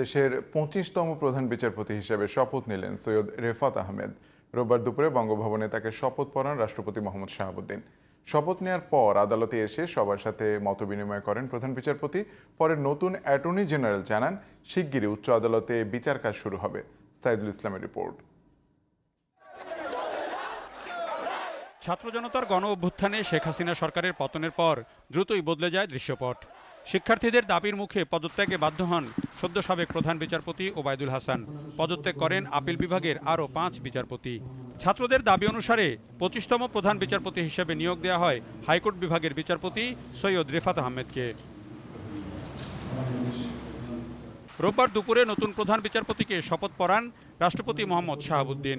দেশের পঁচিশতম প্রধান বিচারপতি হিসেবে শপথ নিলেন সৈয়দ রেফাত আহমেদ। রোববার দুপুরে বঙ্গভবনে তাকে শপথ পড়ান রাষ্ট্রপতি মোহাম্মদ শাহাবুদ্দিন। শপথ নেওয়ার পর আদালতে এসে সবার সাথে মতবিনিময় করেন প্রধান বিচারপতি। পরে নতুন অ্যাটর্নি জেনারেল জানান, শিগগিরই উচ্চ আদালতে বিচার কাজ শুরু হবে। সাইদুল ইসলামের রিপোর্ট। ছাত্র জনতার গণ অভ্যুত্থানে শেখ হাসিনা সরকারের পতনের পর দ্রুতই বদলে যায় দৃশ্যপট। শিক্ষার্থীদের দাবির মুখে পদত্যাগে বাধ্য হন সদ্য সাবেক প্রধান বিচারপতি ওবায়দুল হাসান। পদত্যাগ করেন আপিল বিভাগের আরও পাঁচ বিচারপতি। ছাত্রদের দাবি অনুসারে পঁচিশতম প্রধান বিচারপতি হিসেবে নিয়োগ দেওয়া হয় হাইকোর্ট বিভাগের বিচারপতি সৈয়দ রেফাত আহমেদকে। রোববার দুপুরে নতুন প্রধান বিচারপতিকে শপথ পড়ান রাষ্ট্রপতি মোহাম্মদ শাহাবুদ্দিন।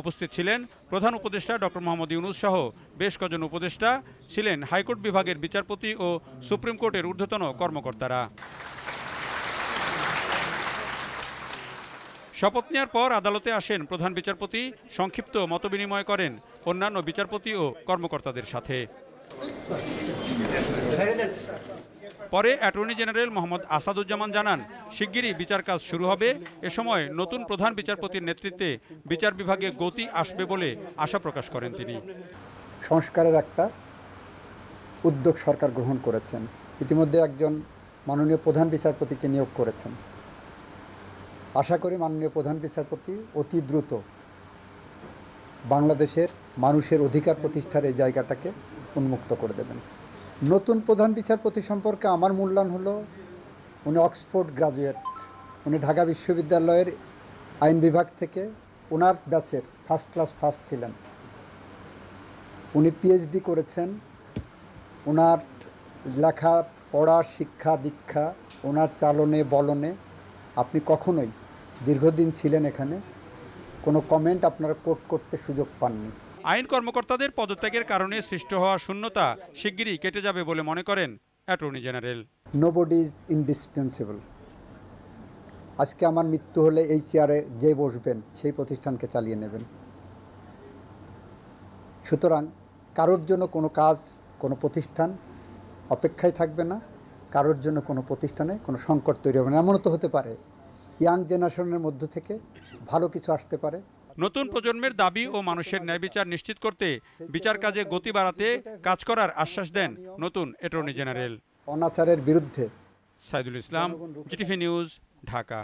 উপস্থিত ছিলেন প্রধান উপদেষ্টা ডক্টর মোহাম্মদ ইউনুস সহ বেশ কজন উপদেষ্টা ছিলেন হাইকোর্ট বিভাগের বিচারপতি ও সুপ্রিম কোর্টের ঊর্ধ্বতন কর্মকর্তারা। শপথ নেওয়ার পর আদালতে আসেন প্রধান বিচারপতি, সংক্ষিপ্ত মতবিনিময় করেন অন্যান্য বিচারপতি ও কর্মকর্তাদের সাথে। পরে অ্যাটর্নি জেনারেল মোহাম্মদ আসাদুজ্জামান জানান, শিগগিরই বিচার কাজ শুরু হবে। এ সময় নতুন প্রধান বিচারপতির নেতৃত্বে বিচার বিভাগে গতি আসবে বলে আশা প্রকাশ করেন তিনি। সংস্কারের একটা উদ্যোগ সরকার গ্রহণ করেছেন। ইতিমধ্যে একজন মাননীয় প্রধান বিচারপতিকে নিয়োগ করেছেন। আশা করি মাননীয় প্রধান বিচারপতি অতি দ্রুত বাংলাদেশের মানুষের অধিকার প্রতিষ্ঠার এই জায়গাটাকে উন্মুক্ত করে দেবেন। নতুন প্রধান বিচারপতি সম্পর্কে আমার মূল্যায়ন হলো, উনি অক্সফোর্ড গ্রাজুয়েট, উনি ঢাকা বিশ্ববিদ্যালয়ের আইন বিভাগ থেকে ওনার ব্যাচের ফার্স্ট ক্লাস ফার্স্ট ছিলেন। উনি পিএইচডি করেছেন ওনার লেখা, পড়া, শিক্ষা, দীক্ষা ওনার চালনে, বলনে আপনি কখনোই দীর্ঘদিন ছিলেন এখানে, কোনো কমেন্ট আপনারা কোট করতে সুযোগ পাননি। আইন কর্মকর্তাদের পদত্যাগের কারণে সৃষ্টি হওয়া শূন্যতা শিগগিরই কেটে যাবে বলে মনে করেন attorney general. Nobody is indispensable আজকে আমার মৃত্যু হলে এই চেয়ারে যে বসবেন, সেই প্রতিষ্ঠানকে চালিয়ে নেবেন। সুতরাং কারোর জন্য কোনো কাজ, কোনো প্রতিষ্ঠান অপেক্ষায় থাকবে না। কারোর জন্য কোনো প্রতিষ্ঠানে কোনো সংকট তৈরি হবে না। এমনও তো হতে পারে। ইয়াং জেনারেশনের মধ্য থেকে ভালো কিছু আসতে পারে। নতুন প্রজন্মের দাবি ও মানুষের ন্যায় বিচার নিশ্চিত করতে বিচার কাজে গতি বাড়াতে কাজ করার আশ্বাস দেন নতুন অ্যাটর্নি জেনারেল অনাচারের বিরুদ্ধে। Saidul Islam GTV news Dhaka.